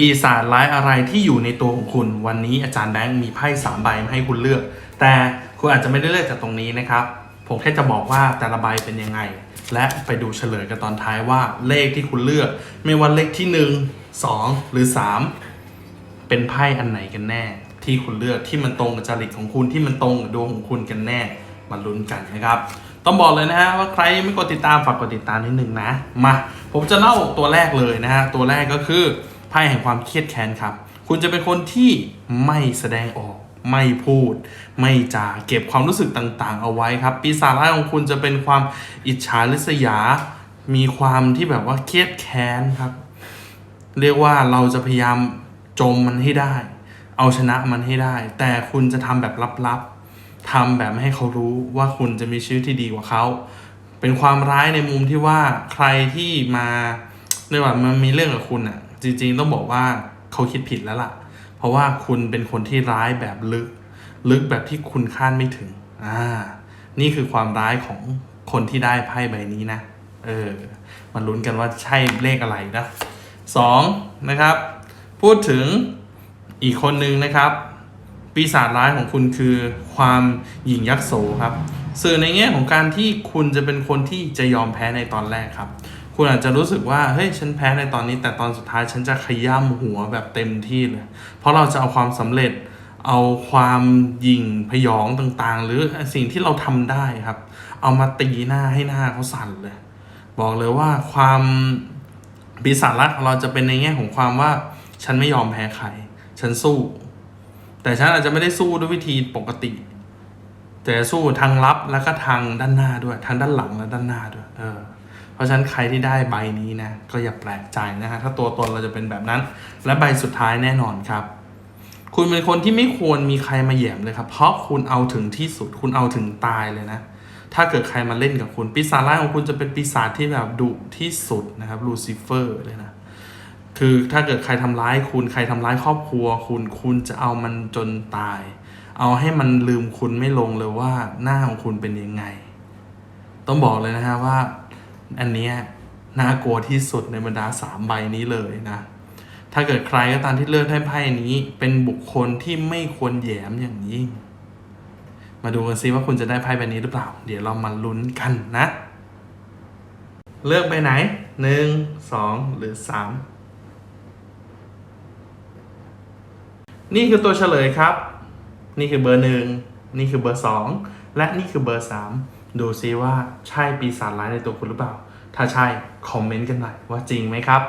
ปีศาจร้ายอะไรที่อยู่ในตัวของคุณ วันนี้อาจารย์แบงค์มีไพ่สามใบมาให้คุณเลือก แต่คุณอาจจะไม่ได้เลือกจากตรงนี้นะครับ ผมแค่จะบอกว่าแต่ละใบเป็นยังไง และไปดูเฉลยกันตอนท้ายว่าเลขที่คุณเลือก ไม่ว่าเลขที่ 1 2 หรือ 3 เป็นไพ่อันไหนกันแน่ ที่คุณเลือกที่มันตรงกับจริตของคุณที่มันตรงกับดวงของคุณกันแน่มาลุ้นกันนะครับต้องบอกเลยนะฮะว่าใครไม่กดติดตามฝากกดติดตามนิดนึงนะ มา ผมจะเล่าตัวแรกเลยนะฮะ ตัวแรกก็คือ ไพ่แห่งความเครียดแค้นครับ คุณจะเป็นคนที่ไม่แสดงออก ไม่พูด ไม่จาเก็บความรู้สึกต่างๆ เอาไว้ครับ ปีศาจร้ายของคุณจะเป็นความอิจฉาริษยา มีความที่แบบว่าเครียดแค้นครับ เรียกว่าเราจะพยายามจมมันให้ได้ เอาชนะมันให้ได้ แต่คุณจะทำแบบลับๆทำแบบไม่ให้เขารู้ว่าคุณจะมีชีวิตที่ดีกว่าเขาเป็นความร้ายในมุมที่ว่าใครที่มาเรียกว่ามันมีเรื่องกับคุณอะ จริงๆต้องบอกว่าเขาคิดผิดแล้วล่ะ เพราะว่าคุณเป็นคนที่ร้ายแบบลึก ลึกแบบที่คุณคาดไม่ถึงอ่านี่คือความร้ายของคนที่ได้ไพ่ใบนี้นะ เออมาลุ้นกันว่าใช่เลขอะไรนะสองนะครับ พูดถึงอีกคนนึงนะครับปีศาจร้ายของคุณคือความหยิ่งยักษ์โสครับ สื่อในแง่ของการที่คุณจะเป็นคนที่จะยอมแพ้ในตอนแรกครับ คุณอาจจะรู้สึกว่าเฮ้ยฉันแพ้ในตอนนี้ แต่ตอนสุดท้ายฉันจะขย้ำหัวแบบเต็มที่เลย เพราะเราจะเอาความสำเร็จ เอาความยิงพยองต่างๆ หรือสิ่งที่เราทำได้ครับ เอามาตีหน้าให้หน้าเขาสั่นเลย บอกเลยว่าความปีศาจรักของเราจะเป็นในแง่ของความว่า ฉันไม่ยอมแพ้ใคร ฉันสู้ แต่ฉันอาจจะไม่ได้สู้ด้วยวิธีปกติ แต่สู้ทางลับแล้วก็ทางด้านหน้าด้วย ทางด้านหลังและด้านหน้าด้วย เออ เพราะฉะนั้นใครที่ได้ใบนี้นะก็อย่าแปลกใจนะฮะถ้าตัวตนเราจะเป็นแบบนั้น และใบสุดท้ายแน่นอนครับ คุณเป็นคนที่ไม่ควรมีใครมาแหย่มเลยครับ เพราะคุณเอาถึงที่สุดคุณเอาถึงตายเลยนะถ้าเกิดใครมาเล่นกับคุณปีศาจร้ายของคุณจะเป็นปีศาจที่แบบดุที่สุดนะครับลูซิเฟอร์เลยนะคือถ้าเกิดใครทำร้ายคุณใครทำร้ายครอบครัว คุณคุณจะเอามันจนตาย เอาให้มันลืมคุณไม่ลงเลยว่าหน้าของคุณเป็นยังไง ต้องบอกเลยนะฮะว่า อันนี้น่ากลัวที่สุดในบรรดาสามใบนี้เลยนะ ถ้าเกิดใครก็ตามที่เลือกให้ไพ่นี้ เป็นบุคคลที่ไม่ควรแหยมอย่างยิ่ง มาดูกันซิว่าคุณจะได้ไพ่ใบนี้หรือเปล่า เดี๋ยวเรามาลุ้นกันนะ เลือกใบไหนหนึ่งสองหรือสามนี่คือตัวเฉลยครับ นี่คือเบอร์หนึ่งนี่คือเบอร์สองและนี่คือเบอร์สาม ดูซิว่าใช่ปีศาจร้ายในตัวคุณหรือเปล่า ถ้าใช่ คอมเมนต์กันหน่อยว่าจริงไหมครับ